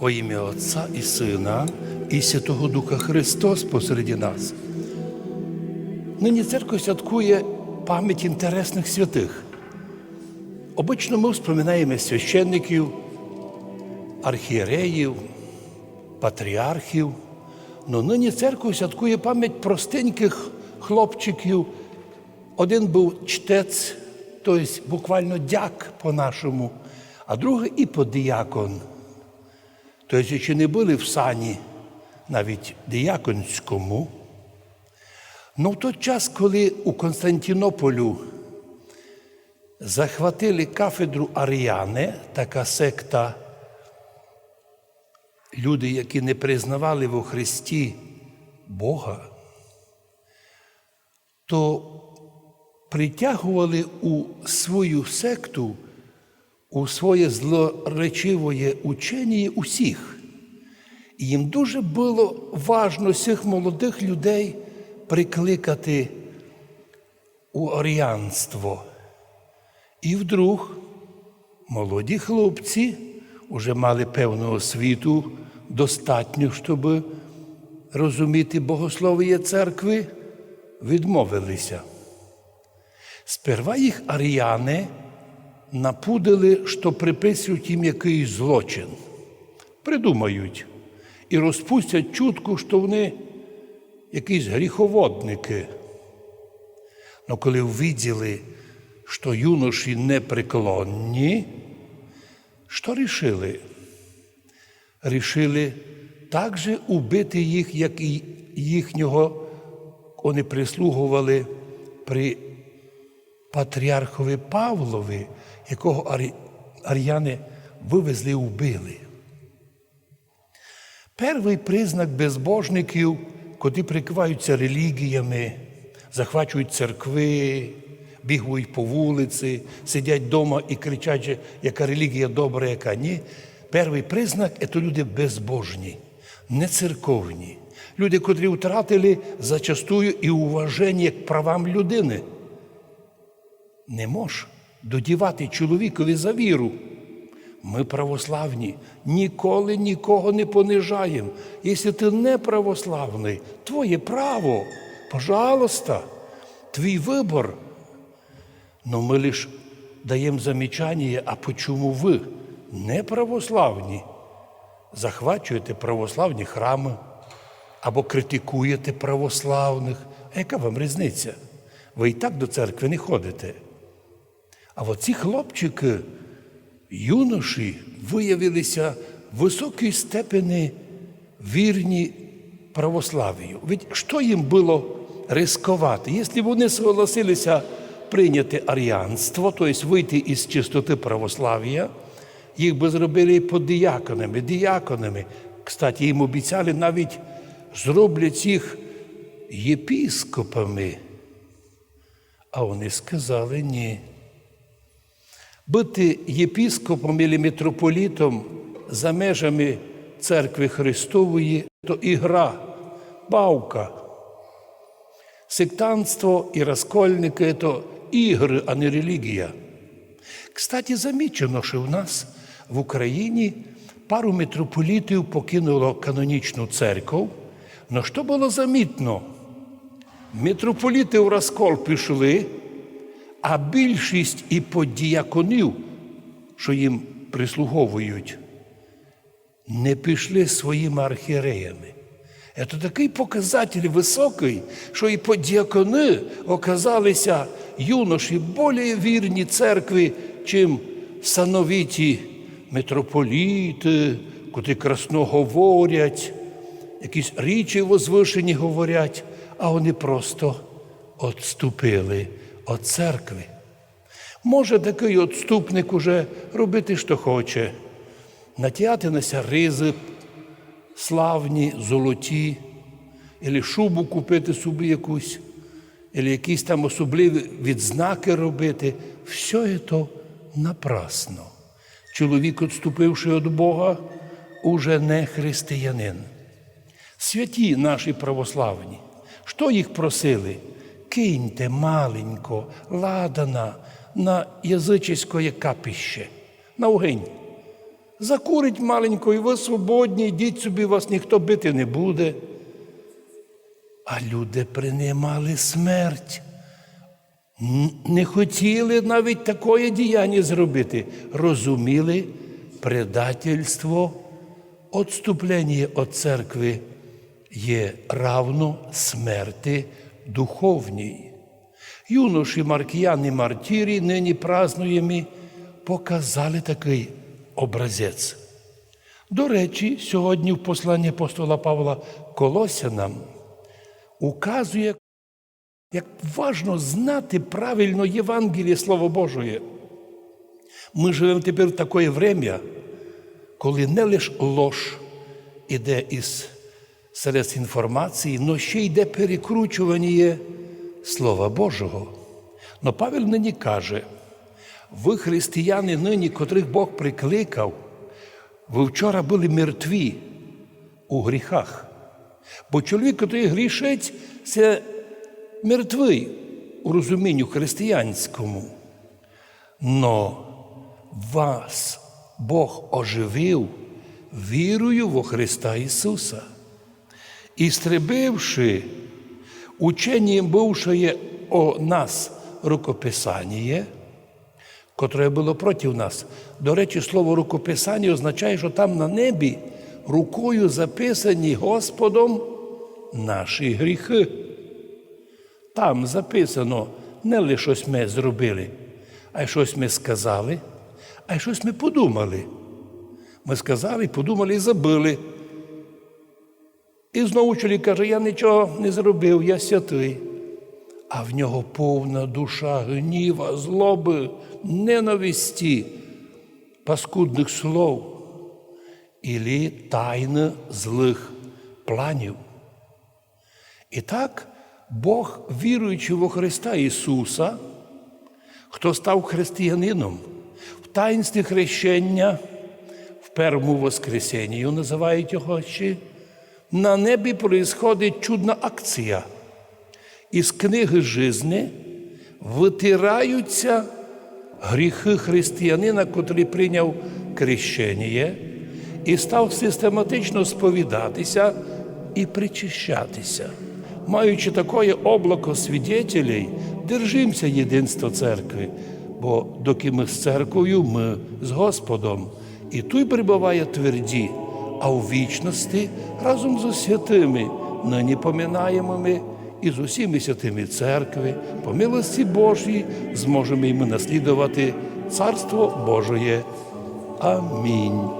Во ім'я Отця і Сина, і Святого Духа Христос посереді нас. Нині церква святкує пам'ять інтересних святих. Обично ми вспоминаємо священників, архієреїв, патріархів. Но нині церква святкує пам'ять простеньких хлопчиків. Один був чтець, тобто буквально дяк по-нашому, а другий іподіякон. Тобто, чи не були в сані навіть діяконському. Ну в той час, коли у Константинополю захватили кафедру Аріани, така секта, люди, які не признавали во Христі Бога, то притягували у свою секту, у своє злоречивоє учення усіх. І їм дуже було важно цих молодих людей прикликати у оріанство. І вдруг молоді хлопці вже мали певну освіту, достатньо, щоб розуміти богослов'я церкви, відмовилися. Сперва їх аріяни напудили, що приписують їм якийсь злочин. Придумають і розпустять чутку, що вони якісь гріховодники. Но коли увиділи, що юноші непреклонні, що рішили? Рішили також убити їх, як і їхнього вони прислугували при патріархові Павлові, якого ар'яни вивезли і вбили. Перший признак безбожників, котрі прикриваються релігіями, захвачують церкви, бігають по вулиці, сидять вдома і кричать, яка релігія добра, яка ні. Перший признак це люди безбожні, не церковні. Люди, котрі втратили зачастую і уваження к правам людини. Не мож додівати чоловікові за віру. Ми православні, ніколи нікого не понижаємо. Якщо ти не православний, твоє право, пожалуйста, твій вибор. Но ми лише даємо замічання, а почому ви не православні? Захвачуєте православні храми або критикуєте православних. А яка вам різниця? Ви і так до церкви не ходите. А оці хлопчики, юноші, виявилися в високій степені вірні православію. Ведь що їм було ризикувати? Якщо вони согласилися прийняти аріанство, тобто вийти із чистоти православ'я, їх би зробили подіяконами, діяконами. Кстати, їм обіцяли навіть зроблять їх єпіскопами. А вони сказали ні. Бути єпіскопом або митрополітом за межами церкви Христової то ігра, бавка. Сектантство і розкольники то ігри, а не релігія. Кстати, замічено, що в нас в Україні пару митрополітів покинуло канонічну церкву. Но що було замітно? Митрополіти в розкол пішли, а більшість і подіяконів, що їм прислуговують, не пішли своїми архієреями. Це такий показатель високий, що і подіакони оказалися юноші більш вірні церкві, чим сановіті митрополіти, котрі красно говорять, якісь річі возвишені говорять, а вони просто відступили від церкви. Може такий відступник уже робити, що хоче, натягати на ся ризи славні, золоті, або шубу купити собі якусь, або якісь там особливі відзнаки робити. Все це напрасно. Чоловік, відступивши від Бога, уже не християнин. Святі наші православні, що їх просили? Киньте маленько, ладана на язичеське капіще, на огонь. Закурить маленько, і ви свободні, йдіть собі, вас ніхто бити не буде. А люди приймали смерть. Не хотіли навіть такої діяння зробити. Розуміли предательство, відступлення від церкви є равно смерти духовній. Юноші маркіяни мартірі, нині празднуємо, показали такий образець. До речі, сьогодні в посланні апостола Павла Колосянам указує, як важно знати правильно Євангеліє Слово Божої. Ми живемо тепер в таке время, коли не лише лож іде із серед інформації, але ще йде перекручування Слова Божого. Но Павел нині каже, ви, християни нині, котрих Бог прикликав, ви вчора були мертві у гріхах. Бо чоловік, який грішить, це мертвий у розумінню християнському. Но вас Бог оживив вірою во Христа Ісуса. І стрибивши ученням бувшее о нас рукописання, котре було проти нас. До речі, слово рукописання означає, що там на небі рукою записані Господом наші гріхи. Там записано не лише щось ми зробили, а й щось ми сказали, а й щось ми подумали. Ми сказали, подумали і забили. І знову чоловік каже, я нічого не зробив, я святий. А в нього повна душа гніва, злоби, ненависті, паскудних слов і тайни злих планів. І так Бог, віруючи во Христа Ісуса, хто став християнином, в таїнстві хрещення, в першому Воскресенню називають його ще, на небі происходить чудна акція. Із книги жизни витираються гріхи християнина, котрий прийняв крещення і став систематично сповідатися і причищатися. Маючи таке облако свідетелей, держимося єдинства церкви, бо доки ми з церквою, ми з Господом. І той перебуває тверді, а у вічності разом з святими, нині поминаємо ми і з усіми святими церкви, по милості Божій, зможемо і ми наслідувати Царство Божоє. Амінь.